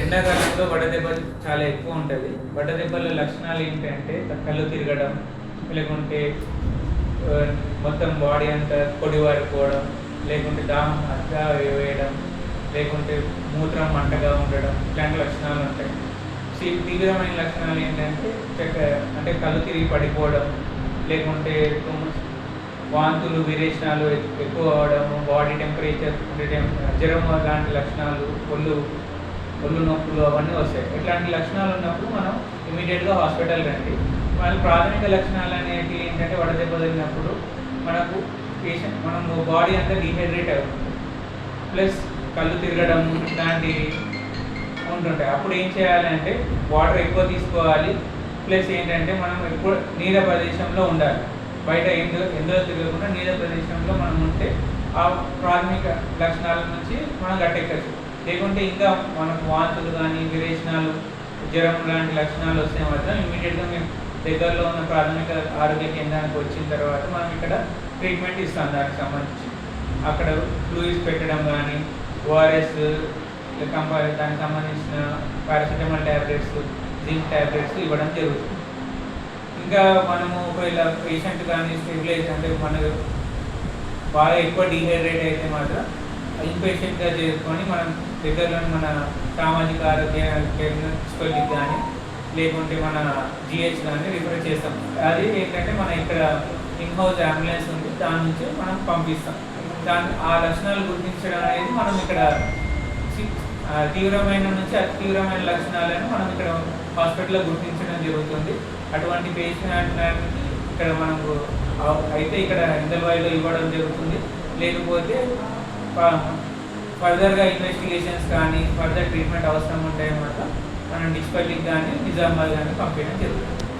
ఎండాకాలంలో వడదెబ్బ చాలా ఎక్కువ ఉంటుంది. వడదెబ్బల లక్షణాలు ఏంటంటే కళ్ళు తిరగడం లేకుంటే మొత్తం బాడీ అంతా పొడివారిపోవడం లేకుంటే దాహం అతిగా వేయడం లేకుంటే మూత్రం మంటగా ఉండడం ఇలాంటి లక్షణాలు ఉంటాయి. తీవ్రమైన లక్షణాలు ఏంటంటే చెక్క- అంటే కళ్ళు తిరిగి పడిపోవడం లేకుంటే వాంతులు విరేచనాలు ఎక్కువ అవడం బాడీ టెంపరేచర్ జ్వరం లాంటి లక్షణాలు ఒళ్ళు ఒళ్ళు నొప్పులు అవన్నీ వస్తాయి. ఇట్లాంటి లక్షణాలు ఉన్నప్పుడు మనం ఇమీడియట్గా హాస్పిటల్ రండి. మన ప్రాథమిక లక్షణాలు అనేవి ఏంటంటే వడదెబ్బ తగిలినప్పుడు మనకు పేషెంట్ మనం బాడీ అంతా డీహైడ్రేట్ అవుతుంది. ప్లస్ కళ్ళు తిరగడం ఇలాంటివి ఉంటుంటాయి. అప్పుడు ఏం చేయాలంటే వాటర్ ఎక్కువ తీసుకోవాలి. ప్లస్ ఏంటంటే మనం ఎక్కువ నీడ ప్రదేశంలో ఉండాలి. బయట ఎందులో ఎందులో తిరగకుండా నీడ ప్రదేశంలో మనం ఉంటే ఆ ప్రాథమిక లక్షణాల నుంచి మనం గట్టెక్కచ్చు లేకుంటే ఇంకా మనకు వాంతులు కానీ విరేచనాలు జ్వరం లాంటి లక్షణాలు వస్తే మాత్రం ఇమీడియట్గా మేము దగ్గరలో ఉన్న ప్రాథమిక ఆరోగ్య కేంద్రానికి వచ్చిన తర్వాత మనం ఇక్కడ ట్రీట్మెంట్ ఇస్తాం దానికి సంబంధించి. అక్కడ ఫ్లూయిడ్స్ పెట్టడం కానీ ఓఆర్ఎస్ కంపా దానికి సంబంధించిన పారాసిటమాల్ ట్యాబ్లెట్స్ జింక్ ట్యాబ్లెట్స్ ఇవ్వడం జరుగుతుంది. ఇంకా మనము ఒకవేళ పేషెంట్ కానీ స్టెబిలైజ్ అంటే మన బాగా ఎక్కువ డీహైడ్రేట్ అయితే మాత్రం ఇన్పేషెంట్గా చేసుకొని మనం దగ్గరలో మన సామాజిక ఆరోగ్య కేంద్రం కానీ లేకుంటే మన జిహెచ్ కానీ రిఫర్ చేస్తాం. అది ఏంటంటే మన ఇక్కడ ఇన్ హౌస్ అంబులెన్స్ ఉంది. దాని నుంచి మనం పంపిస్తాం. దాని ఆ లక్షణాలు గుర్తించడం అనేది మనం ఇక్కడ తీవ్రమైన నుంచి అతి తీవ్రమైన లక్షణాలను మనం ఇక్కడ హాస్పిటల్లో గుర్తించడం జరుగుతుంది. అటువంటి పేషెంట్ ఇక్కడ మనకు అయితే ఇక్కడ ఇందల్వాయిలో ఇవ్వడం జరుగుతుంది. లేకపోతే ఫర్దర్గా ఇన్వెస్టిగేషన్స్ కానీ ఫర్దర్ ట్రీట్మెంట్ అవసరం ఉంటాయన్నమాట మనం డిస్పల్లికి కానీ నిజామాబాద్ కానీ పంపించడం జరుగుతుంది.